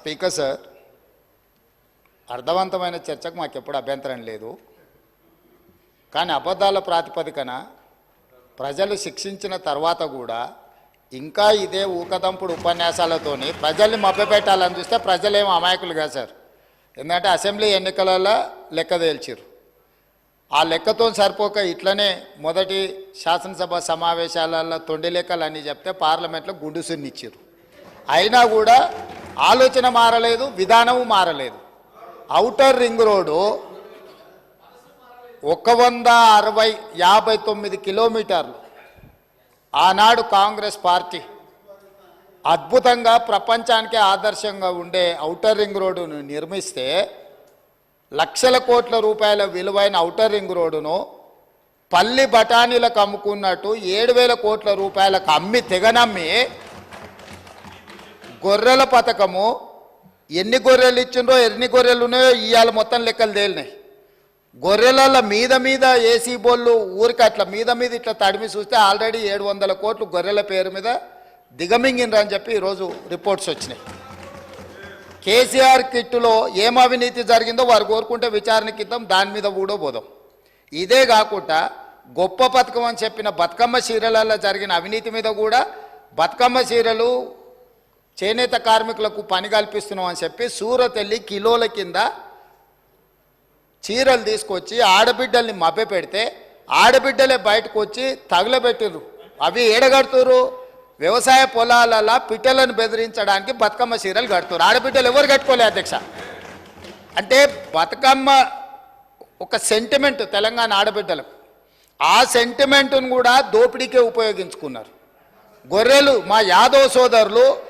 Speaker sir అర్థవంతమైన చర్చకు మాకు ఎప్పుడు అభ్యంతరం లేదు. కానీ అబద్ధాల ప్రాతిపదికన ప్రజలు శిక్షించిన తర్వాత కూడా ఇంకా ఇదే ఊకదంపుడు ఉపన్యాసాలతోని ప్రజల్ని మభ్యపెట్టాలని చూస్తే ప్రజలేం అమాయకులు కాదు సార్. ఎందుకంటే అసెంబ్లీ ఎన్నికలలో లెక్క తేల్చారు ఆ లెక్కతో సరిపోక ఇట్లనే మొదటి శాసనసభ సమావేశాలలో తొండి లెక్కలు అన్నీ చెప్తే పార్లమెంట్లో గుండు సున్నిచ్చారు అయినా కూడా ఆలోచన మారలేదు విధానము మారలేదు. ఔటర్ రింగ్ రోడ్డు ఒక వంద అరవై యాభై తొమ్మిది కిలోమీటర్లు. ఆనాడు కాంగ్రెస్ పార్టీ అద్భుతంగా ప్రపంచానికే ఆదర్శంగా ఉండే ఔటర్ రింగ్ రోడ్డును నిర్మిస్తే లక్షల కోట్ల రూపాయల విలువైన ఔటర్ రింగ్ రోడ్డును పల్లి బఠానీలకు అమ్ముకున్నట్టు ఏడు వేల కోట్ల రూపాయలకు అమ్మి తెగనమ్మి గొర్రెల పథకము ఎన్ని గొర్రెలు ఇచ్చిండ్రో ఎన్ని గొర్రెలు ఉన్నాయో ఇవాళ మొత్తం లెక్కలు తేలినాయి. గొర్రెల మీద మీద ఏసీ బోళ్ళు ఊరికి అట్లా మీద మీద ఇట్లా తడిమి చూస్తే ఆల్రెడీ ఏడు వందల కోట్లు గొర్రెల పేరు మీద దిగమింగిండ్రు అని చెప్పి ఈరోజు రిపోర్ట్స్ వచ్చినాయి. కేసీఆర్ కిట్టులో ఏం అవినీతి జరిగిందో వారు కోరుకుంటే విచారణకి ఇద్దాం దాని మీద కూడా పోదాం ఇదే కాకుండా గొప్ప పథకం అని చెప్పిన బతుకమ్మ చీరలలో జరిగిన అవినీతి మీద కూడా బతుకమ్మ చీరలు చేనేత కార్మికులకు పని కల్పిస్తున్నాం అని చెప్పి సూరత్ కిలోల కింద చీరలు తీసుకొచ్చి ఆడబిడ్డల్ని మభ్య పెడితే ఆడబిడ్డలే బయటకు వచ్చి తగులబెట్టిర్రు. అవి ఏడగడుతురు వ్యవసాయ పొలాలలో పిట్టలను బెదిరించడానికి బతుకమ్మ చీరలు కడుతురు ఆడబిడ్డలు ఎవరు కట్టుకోలే అధ్యక్ష? అంటే బతుకమ్మ ఒక సెంటిమెంట్ తెలంగాణ ఆడబిడ్డలకు. ఆ సెంటిమెంట్ను కూడా దోపిడీకే ఉపయోగించుకున్నారు. గొర్రెలు మా యాదవ్ సోదరులు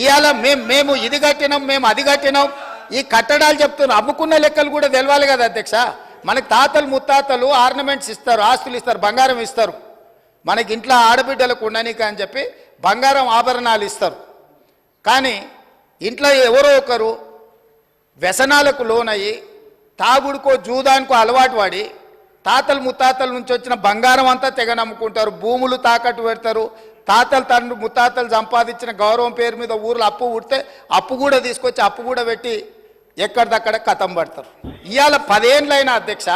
ఇవాళ మేము మేము ఇది కట్టినాం మేము అది కట్టినాం. ఈ కట్టడాలు చెప్తున్నాం అమ్ముకున్న లెక్కలు కూడా తెలవాలి కదా అధ్యక్ష. మనకి తాతలు ముత్తాతలు ఆర్నమెంట్స్ ఇస్తారు ఆస్తులు ఇస్తారు బంగారం ఇస్తారు. మనకి ఇంట్లో ఆడబిడ్డలకు ఉండనీక అని చెప్పి బంగారం ఆభరణాలు ఇస్తారు. కానీ ఇంట్లో ఎవరో ఒకరు వ్యసనాలకు లోనయ్యి తాగుడుకో జూదానికో అలవాటు పడి తాతలు ముత్తాతల నుంచి వచ్చిన బంగారం అంతా తెగ నమ్ముకుంటారు. భూములు తాకట్టు పెడతారు. తాతలు తండ్రి ముత్తాతలు సంపాదించిన గౌరవం పేరు మీద ఊర్లో అప్పు పుడితే అప్పు కూడా తీసుకొచ్చి అప్పు కూడా పెట్టి ఎక్కడిదక్కడ కథం పడతారు. ఇవాళ పదేండ్లైన అధ్యక్ష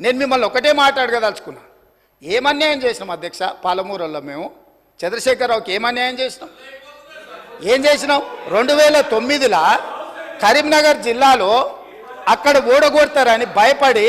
నేను మిమ్మల్ని ఒకటే మాట్లాడగదలుచుకున్నా. ఏమన్యాయం చేసినాం అధ్యక్ష? పాలమూరులో మేము. చంద్రశేఖరరావుకి ఏమన్యాయం చేసినాం? ఏం చేసినాం? రెండు వేల తొమ్మిదిలో కరీంనగర్ జిల్లాలో అక్కడ ఓడగొడతారని భయపడి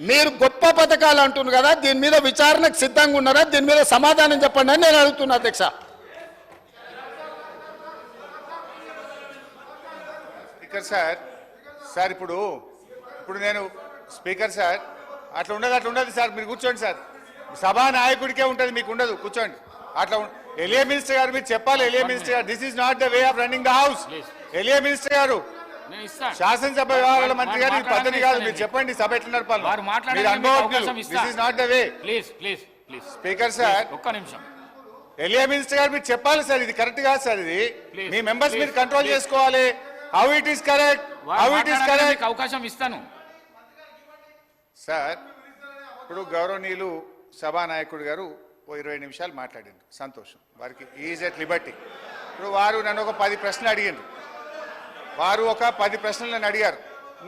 మీరు గొప్ప పథకాలు అంటున్నారు కదా దీని మీద విచారణకు సిద్ధంగా ఉన్నారా? దీని మీద సమాధానం చెప్పండి అని నేను అడుగుతున్నా అధ్యక్ష. స్పీకర్ సార్ సార్ ఇప్పుడు ఇప్పుడు నేను స్పీకర్ సార్ అట్లా ఉండదు అట్లా ఉండదు సార్ మీరు కూర్చోండి సార్. సభా నాయకుడికే ఉంటుంది మీకు ఉండదు కూర్చోండి. అట్లా ఎలియా మినిస్టర్ గారు మీరు చెప్పాలి ఎలియా మినిస్టర్ గారు this is not the way of running the house. ఎలియా minister గారు శాసనసభ వ్యవహారాల మంత్రి గారు పద్ధతి కాదు. మీరు చెప్పండి సభ ఎట్లా నడపాలి స్పీకర్ సార్. ఒక్క నిమిషం. ఎలియా మినిస్టర్ గారు మీరు చెప్పాలి సార్ ఇది కరెక్ట్ కాదు సార్ ఇది. మీ మెంబర్స్ మీరు కంట్రోల్. చేసుకోవాలి. How it is correct how it is correct అవకాశం ఇస్తాను. సార్ ఇప్పుడు గౌరవనీయులు సభానాయకుడు గారు ఓ ఇరవై నిమిషాలు మాట్లాడిండ్రు. సంతోషం. వారికి ఈజ్ ఎట్ లిబర్టీ. ఇప్పుడు వారు నన్ను ఒక పది ప్రశ్నలు అడిగిండ్రు. వారు ఒక పది ప్రశ్నలు నన్ను అడిగారు.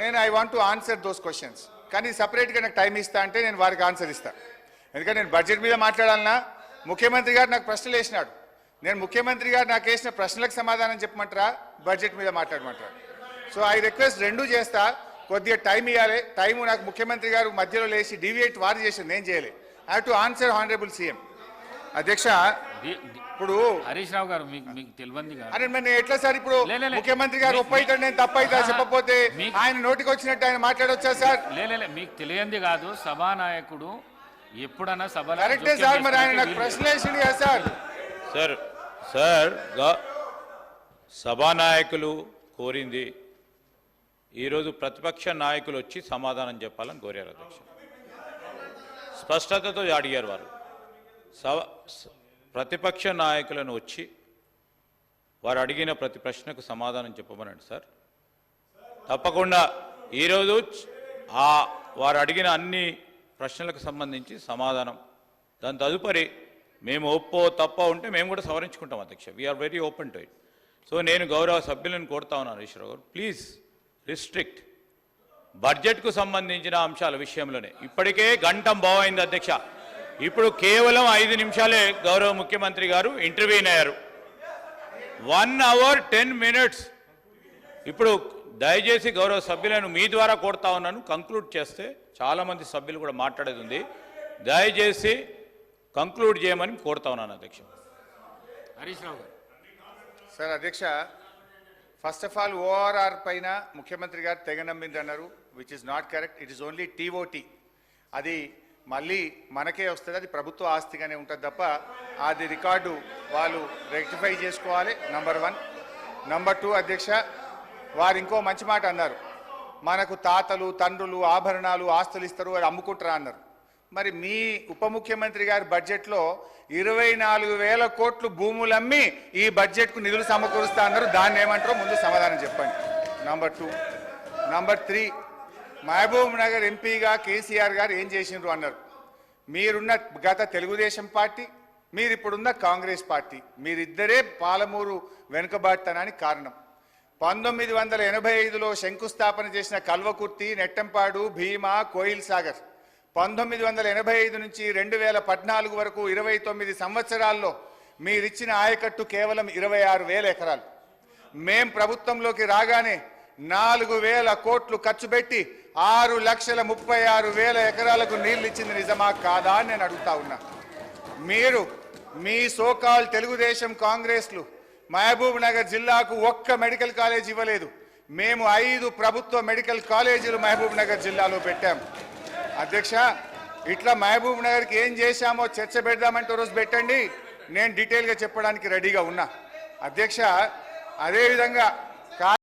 నేను I want to answer those questions కానీ సపరేట్గా నాకు టైం ఇస్తా అంటే నేను వారికి ఆన్సర్ ఇస్తాను ఎందుకంటే నేను బడ్జెట్ మీద మాట్లాడాలన్నా ముఖ్యమంత్రి గారు నాకు ప్రశ్నలు వేసినాడు. నేను ముఖ్యమంత్రి గారు నాకు వేసిన ప్రశ్నలకు సమాధానం చెప్పమంటారా? బడ్జెట్ మీద మాట్లాడమంటారా? సో ఐ రిక్వెస్ట్ రెండు చేస్తా. కొద్దిగా టైం ఇవ్వాలి టైం నాకు ముఖ్యమంత్రి గారు మధ్యలో లేచి డివియేట్ వారు చేసింది. నేను చేయలే. I to answer honourable CM అధ్యక్ష ఇప్పుడు హరీష్ రావు గారు మీకు మీకు తెలియంది కాదు. అరే మరి నేను ఎట్లా సార్ ఇప్పుడు. ముఖ్యమంత్రి గారు ఒప్పైతాడు నేను తప్పైతా ఆహా. చెప్పకపోతే మీ- ఆయన నోటికి వచ్చినట్టు ఆయన మాట్లాడొచ్చా సార్? లే లే, లే, మీకు తెలియంది కాదు సభానాయకుడు ఎప్పుడన్నా సభలో కరెక్టే సార్ మరి ఆయన నాకు ప్రశ్న వేసిండు కదా సార్. సార్ సార్ సభానాయకులు కోరింది ఈరోజు ప్రతిపక్ష నాయకులు వచ్చి సమాధానం చెప్పాలని కోరారు అధ్యక్ష స్పష్టతతో అడిగారు వారు. సవ స- ప్రతిపక్ష నాయకులను వచ్చి వారు అడిగిన ప్రతి ప్రశ్నకు సమాధానం చెప్పమనండి సార్. తప్పకుండా ఈరోజు ఆ వారు అడిగిన అన్ని ప్రశ్నలకు సంబంధించి సమాధానం. దాని తదుపరి మేము ఒప్పో తప్ప ఉంటే మేము కూడా సవరించుకుంటాం అధ్యక్ష. We're very open to it so నేను గౌరవ సభ్యులను కోరుతా ఉన్నాను ఈశ్వరరావు గారు. ప్లీజ్ రిస్ట్రిక్ట్ బడ్జెట్కు సంబంధించిన అంశాల విషయంలోనే. ఇప్పటికే గంటం బాగైంది అధ్యక్ష. ఇప్పుడు కేవలం ఐదు నిమిషాలే గౌరవ ముఖ్యమంత్రి గారు ఇంటర్వ్యూన్ అయ్యారు. వన్ అవర్ టెన్ మినిట్స్ ఇప్పుడు దయచేసి గౌరవ సభ్యులను మీ ద్వారా కోరుతా ఉన్నాను. కంక్లూడ్ చేస్తే చాలామంది సభ్యులు కూడా మాట్లాడేది ఉంది. దయచేసి కంక్లూడ్ చేయమని కోరుతా ఉన్నాను అధ్యక్ష. హరీష్ రావు గారు. సార్ అధ్యక్ష ఫస్ట్ ఆఫ్ ఆల్ ఓఆర్ఆర్ పైన ముఖ్యమంత్రి గారు తెగ నమ్మింది అన్నారు which is not correct it is only TOT అది మళ్ళీ మనకే వస్తుంది అది ప్రభుత్వ ఆస్తిగానే ఉంటుంది తప్ప అది రికార్డు వాళ్ళు రెక్టిఫై చేసుకోవాలి నంబర్ వన్ నంబర్ టూ అధ్యక్ష వారు ఇంకో మంచి మాట అన్నారు. మనకు తాతలు తండ్రులు ఆభరణాలు ఆస్తులు ఇస్తారు అది అమ్ముకుంటారా అన్నారు. మరి మీ ఉప ముఖ్యమంత్రి గారి బడ్జెట్లో ఇరవై నాలుగు వేల కోట్లు భూములు అమ్మి ఈ బడ్జెట్కు నిధులు సమకూరుస్తా అన్నారు. దాన్ని ఏమంటారో ముందు సమాధానం చెప్పండి. Number two number three Mahabubnagar ఎంపీగా కేసీఆర్ గారు ఏం చేసిండ్రు అన్నారు. మీరున్న గత తెలుగుదేశం పార్టీ మీరు ఇప్పుడున్న కాంగ్రెస్ పార్టీ మీరిద్దరే పాలమూరు వెనుకబాటుతనానికి కారణం. పంతొమ్మిది వందల ఎనభై ఐదులో శంకుస్థాపన చేసిన కల్వకుర్తి నెట్టంపాడు భీమా కోయిల్ సాగర్. పంతొమ్మిది వందల ఎనభై ఐదు నుంచి రెండు వేల పద్నాలుగు వరకు ఇరవై తొమ్మిది సంవత్సరాల్లో మీరిచ్చిన ఆయకట్టు కేవలం ఇరవై ఆరు వేల ఎకరాలు. మేం ప్రభుత్వంలోకి రాగానే నాలుగు వేల కోట్లు ఖర్చు పెట్టి ఆరు లక్షల ముప్పై ఆరు వేల ఎకరాలకు నీళ్ళు ఇచ్చింది నిజమా కాదా అని నేను అడుగుతా ఉన్నా. మీరు మీ సోకాల్ తెలుగుదేశం కాంగ్రెస్లు మహబూబ్ నగర్ జిల్లాకు ఒక్క మెడికల్ కాలేజ్ ఇవ్వలేదు. మేము ఐదు ప్రభుత్వ మెడికల్ కాలేజీలు మహబూబ్ నగర్ జిల్లాలో పెట్టాం. అధ్యక్ష ఇట్లా మహబూబ్ నగర్కి ఏం చేశామో చర్చ పెడదామంటే రోజు పెట్టండి. నేను డీటెయిల్గా చెప్పడానికి రెడీగా ఉన్నా. అధ్యక్ష అదేవిధంగా